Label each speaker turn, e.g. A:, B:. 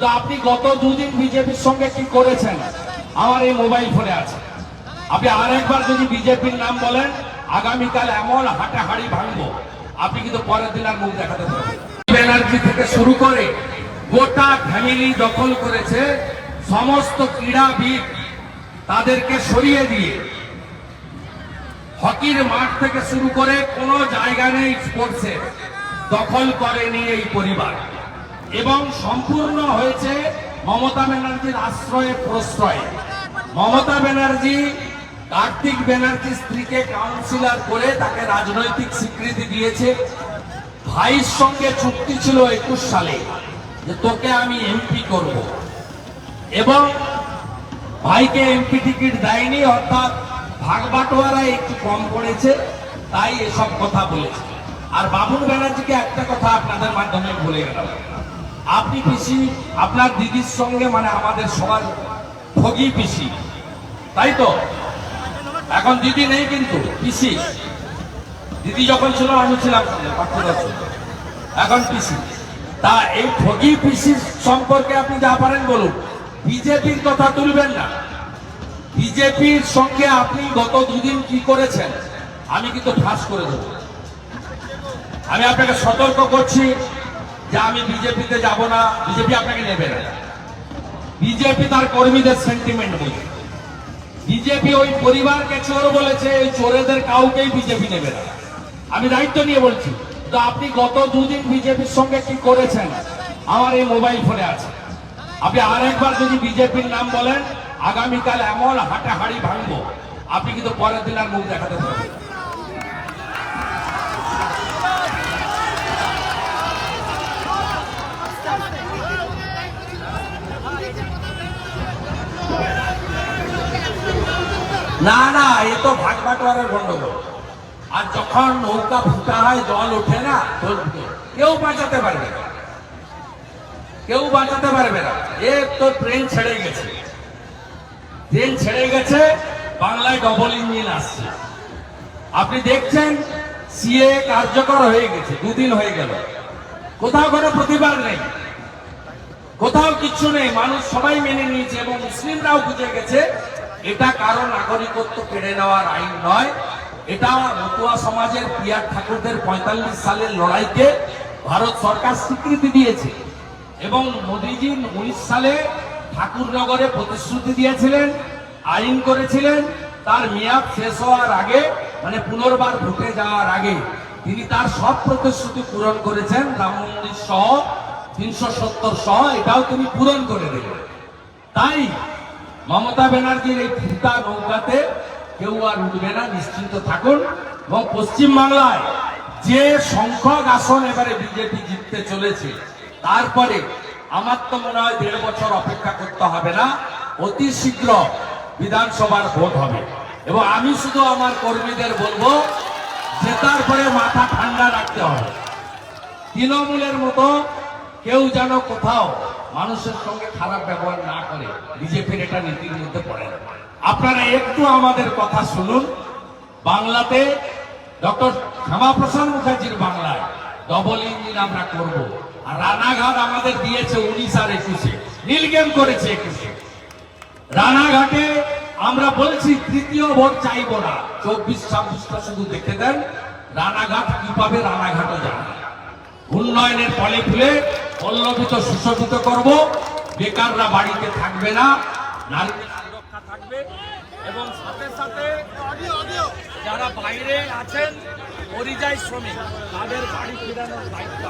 A: তো আপনি গত দুদিন বিজেপির সঙ্গে কি করেছেন? আমার এই মোবাইল ফোনে আছে। আপনি আরেকবার যদি বিজেপির নাম বলেন, আগামীকাল এমন হাটে হাড়ি ভাঙবো। আপনি কিন্তু পরের দিন আর মুখ দেখাতে পারবেন ব্যানার্জি থেকে শুরু করে গোটা ফ্যামিলি দখল করেছে। সমস্ত ক্রীড়াবিদ তাদেরকে সরিয়ে দিয়ে হকির মাঠ থেকে শুরু করে কোনো জায়গা নেই স্পোর্টসে দখল করেনি এই পরিবার। এবং সম্পূর্ণ হয়েছে মমতা ব্যানার্জির আশ্রয়ে প্রশ্রয়ে। মমতা ব্যানার্জি কার্তিক ব্যানার্জি স্ত্রীকে কাউন্সিলর করে তাকে রাজনৈতিক স্বীকৃতি দিয়েছে। ভাইয়ের সঙ্গে চুক্তি ছিল একুশ সালে যে তোকে আমি এমপি করব। এবং ভাইকে এমপি টিকিট দেয়নি, অর্থাৎ ভাগ বাটোয়ারা একটু কম পড়েছে, তাই এসব কথা বলেছে। আর বাবুল ব্যানার্জিকে একটা কথা আপনাদের মাধ্যমে বলে গেলাম। আপনি পিসি, আপনার দিদির সঙ্গে মানে আমাদের সবার ঠগি পিসি। তাই তো? এখন দিদি নেই কিন্তু, পিসি। দিদি যখন ছিল, আমি ছিলাম। এখন পিসি। তা এই ঠগি পিসির সম্পর্কে আপনি যা পারেন বলুন। বিজেপির কথা তুলবেন না। বিজেপির সঙ্গে আপনি গত দুদিন কি করেছেন, আমি কিন্তু ফাঁস করে দেব। আমি আপনাকে সতর্ক করছি যে আমি বিজেপিতে যাব না, বিজেপি আপনাকে নেবে না। বিজেপি তার কর্মীদের সেন্টিমেন্ট বুঝে। বিজেপি ওই পরিবারকে চোর বলেছে, এই চোরেদের কাউকেই বিজেপি নেবে না। আমি দায়িত্ব নিয়ে বলছি, তো আপনি গত দুদিন বিজেপির সঙ্গে কি করেছেন? আমার এই মোবাইল ফোনে আছে। আপনি আরেকবার যদি বিজেপির নাম বলেন, আগামীকাল এমন হাটে হাড়ি ভাঙবো। আপনি কিন্তু পরের দিন আর মুখ দেখাতে পারবেন না। না, এ তো ভাগ বাটোয়ারের গন্ডগোল। আর যখন নৌকা ফুটা হয়, জল ওঠে না কেউ বাঁচাতে পারবে না। কেউ বাঁচাতে পারবে না। এ তো ট্রেন ছেড়ে গেছে। ট্রেন ছেড়ে গেছে, বাংলায় ডবল ইঞ্জিন আসছে। আপনি দেখছেন, সিএ কার্যকর হয়ে গেছে, দুদিন হয়ে গেল। কোথাও কোনো প্রতিবাদ নেই। কোথাও কিচ্ছু নেই। মানুষ সবাই মেনে নিয়েছে এবং মুসলিমরাও বুঝে গেছে এটা কারও নাগরিকত্ব কেড়ে নেওয়ার আইন নয়। এটা মতুয়া সমাজের পিয়ার ঠাকুরদের পঁয়তাল্লিশ সালের লড়াইকে ভারত সরকার স্বীকৃতি দিয়েছে এবং মোদীজি উনিশ সালে ঠাকুরনগরে প্রতিশ্রুতি দিয়েছিলেন, আইন করেছিলেন। তার মেয়াদ শেষ হওয়ার আগে মানে পুনর্বার ভোটে যাওয়ার আগে তিনি তার সব প্রতিশ্রুতি পূরণ করেছেন, রাম মন্দির সহ, তিনশো সত্তর সহ, এটাও তিনি পূরণ করে দিলেন। তাই মমতা ব্যানার্জির এই ফুটা নৌকাতে কেউ আর উঠবে না, নিশ্চিন্ত থাকুন। এবং পশ্চিম বাংলায় যে সংখ্যক আসন এবারে বিজেপি জিততে চলেছে, তারপরে আমার তো মনে হয় দেড় বছর অপেক্ষা করতে হবে না, অতি শীঘ্র বিধানসভার ভোট হবে। এবং আমি শুধু আমার কর্মীদের বলব জেতার পরে মাথা ঠান্ডা রাখতে হবে। তৃণমূলের মতো কেউ যেন কোথাও মানুষের সঙ্গে খারাপ ব্যবহার না করে বিজেপির এটা নীতির মধ্যে পড়ে না আপনারা একটু আমাদের কথা শুনুন। বাংলাতে ডক্টর শ্যামাপ্রসাদ মুখার্জির বাংলায় ডবল ইঞ্জিন আমরা করব। আর রানাঘাট আমাদের দিয়েছে উনিশ আর একুশে। নীলগেম করেছে একুশে। রানাঘাটে আমরা বলছি তৃতীয় ভোট চাইব না। চব্বিশ ছাব্বিশটা শুধু দেখে দেন। রানাঘাট কি পাবে রানাঘাটও জানা উন্নয়নের ফলে ফুলে পল্লবিত, সুশোভিত করব বেকাররা বাড়িতে থাকবে না, নারীদের সুরক্ষা থাকবে এবং সাথে সাথে যারা বাইরে আছেন, পরিযায়ী শ্রমিক, তাদের বাড়ি ফেরানোর দায়িত্ব।